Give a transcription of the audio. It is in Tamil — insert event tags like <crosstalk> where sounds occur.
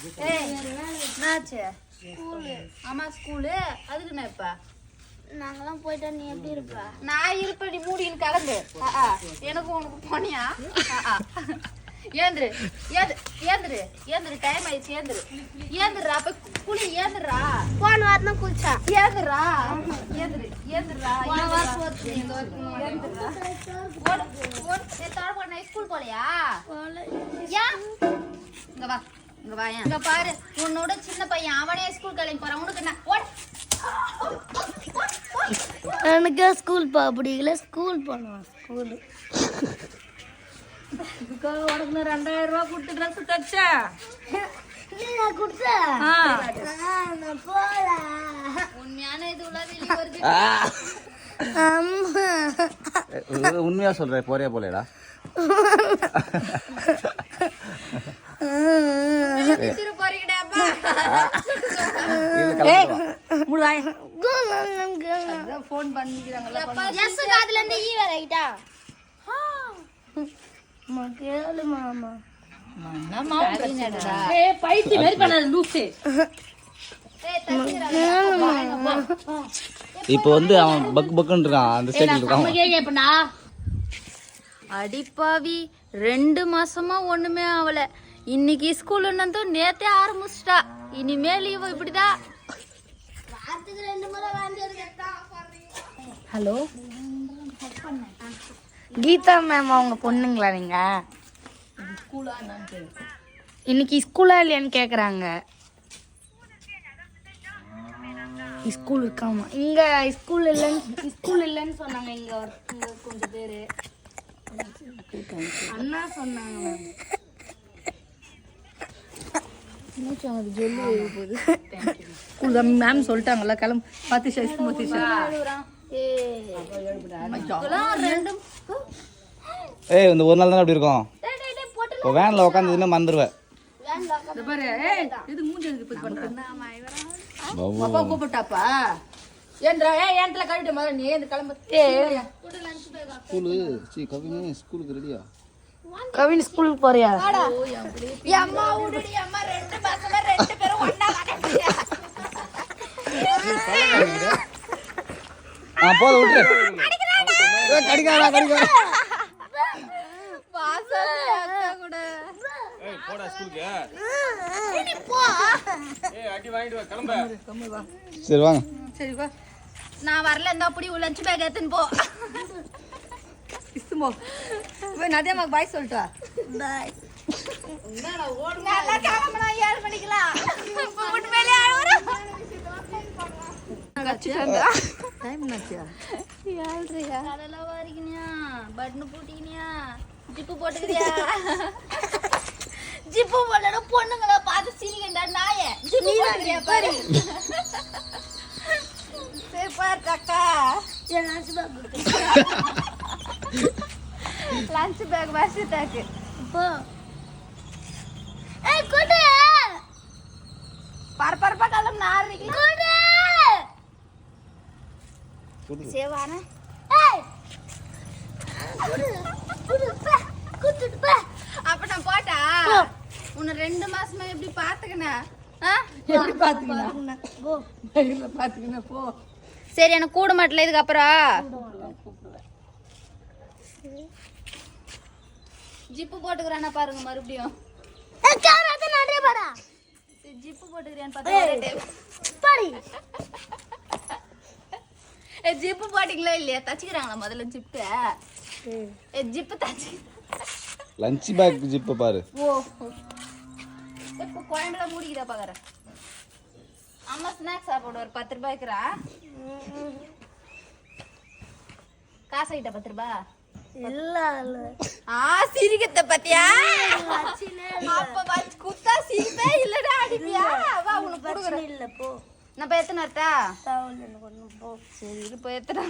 ஏய் என்னாச்சு ஆமா ஸ்கூலு? அதுக்கு என்ன இப்ப? நாங்கெல்லாம் போயிட்டா நீ எப்படி இருப்ப? நான் இருப்படி மூடின்னு கலந்து ஆ, ஆ. எனக்கு உனக்கு போனியா. ஏந்திரு ஏந்து ஏந்திரு ஏந்திரு. டைம் ஆயிடுச்சு ஏந்திரு. ஏந்திரா அப்ப குளி ஏந்திரா போன வாரம் தான் குளிச்சா? ஏந்திரா ஏந்திரு ஏந்திரா ஏந்திரா ஏந்திரா ஓடு ஓடு ஏ தர போன ஸ்கூல் போலையா? ஏன்? இங்க வா. இங்க வா ஏன்? இங்க பாரு உன்னோட சின்ன பையன் அவனே ஸ்கூல் கிளம்பி போறான். உனக்கு என்ன? ஓடு. எனக்கு ஸ்கூல் போக பிடிக்கல ஸ்கூல் போனோம் ஸ்கூலு உனக்கு நான் ரெண்டாயிரம் ரூபாய் கொடுத்து ட்ரெஸ் தச்சா உண்மையா சொல்ற போறியா போலேடா <laughs> போறீங்கடாப்பா ஃபோன் பண்ணிக்கிறாங்கல்ல எஸ் காதுல இருந்து ஈ வேற ஆயிட்டா? அம்மா கேளு மாமா என்னம்மா பிரச்சனைடா இப்போ வந்து அவன் பக் பக்குன்னு இருக்கான் அந்த சைடுல இருக்கான். அடிப்பாவி ரெண்டு மாசமா ஒண்ணுமே ஆகல இன்னைக்கு ஸ்கூல் என்னந்தோ நேத்தே ஆரம்பிச்சிட்டா. இனிமேல் இவ இப்படிதான் ஹலோ கீதா மேம் அவங்க பொண்ணுங்களா நீங்க? இன்னைக்கு ஸ்கூலா இல்லையான்னு கேக்குறாங்க. ஸ்கூல் இருக்காமா இங்க ஸ்கூல் இல்லைன்னு ஸ்கூல் இல்லைன்னு சொன்னாங்க. இங்க கொஞ்சம் பேரு. அண்ணா சொன்னாங்க. மேம் மேம் சொல்லிட்டாங்கல்ல கிளம்பு. பாத்திஷா இஸ்மு பாத்திஷா? ரெண்டு ஏய் இந்த ஒரு நாள் தானே அப்படி இருக்கும்? இப்போ வேனில் உட்காந்ததுமே மறந்துடுவேன் இந்த பாரு ஏய் இது மூஞ்சி எதுக்கு இப்படி பண்ற? அப்பா கூப்பிட்டாப்பா? ஏன்றா ஏ ஏன்ல கழிட்டு முதல்ல நீ இந்த கிளம்பு ஸ்கூலு சி கவினே ஸ்கூலுக்கு ரெடியா கவின் ஸ்கூலுக்கு போறியா? அம்மா விடுடி அம்மா ரெண்டு பசங்க ரெண்டு பேரும் ஒண்ணா ஆ போத விட்டு கடிக்காரா கடிக்காரா சரி வாங்க. சரி வா. நான் வரல இந்த அப்படி லஞ்ச் பேக் எடுத்துன்னு போ. இஸ்மோ. போய் நதியாமாக்கு பாய் சொல்லிட்டு. வா அழுவுறேன் டைம் என்னாச்சு? கடலை வாரிக்கினியா பட்னு போட்டிக்கினியா? ஜிப்பு போட்டுக்கிறியா? <laughs> ஜிப்பு போட்டா பொண்ணுங்கள பார்த்து சிரிக்கண்டா நாய. ஜிப்பு போட்டுக்கிறியா பாரு. சரி பாரு அக்கா <laughs> லஞ்ச் பேக் வருஷத்தாக்கு போ. ஏய் குடு. பரபரப்பா கிளம்பு நாளைக்கு குடு. சேவான? ஏய். குடு குடு பே. குடுட்டு பே. அப்ப நான் போட்டா? உன்னை ரெண்டு மாசமா எப்படி பாத்துக்கினேன் எப்படி பாத்தீங்கன்னா போ. பையில பாத்தீங்கன்னா போ. சரி எனக்கு கூட மாட்டல இதுக்கப்புறம். ஜிப்பு போட்டுக்கிறானா பாருங்க மறுபடியும். பாடா சரி, ஜிப்பு போட்டுக்கிறேன்னு பார்த்தா ஜிப்பு போட்டிங்களா இல்லையா? தச்சுக்கிறாங்களா முதல்ல ஜிப்பு? ஏ ஜிப்பு தச்சு. லஞ்ச் பேக் ஜிப்பை பாரு. ஓ இப்போ குழம்புல மூடிக்கிறா பாக்குறேன் அம்மா ஸ்நாக்ஸ் சாப்பிடு ஒரு பத்து ரூபாய்க்குறா. காசு ஆகிட்ட பத்து ரூபா? இல்ல ஆ சிரிக்கத்த பத்தியா? அப்ப வச்சு குத்தா சிரிப்பே இல்லடா அடிப்பியா? வா உனக்கு இல்ல போ. நான் போய் எத்தனை ஒண்ணு போ. சரி இது போய் எத்தனை?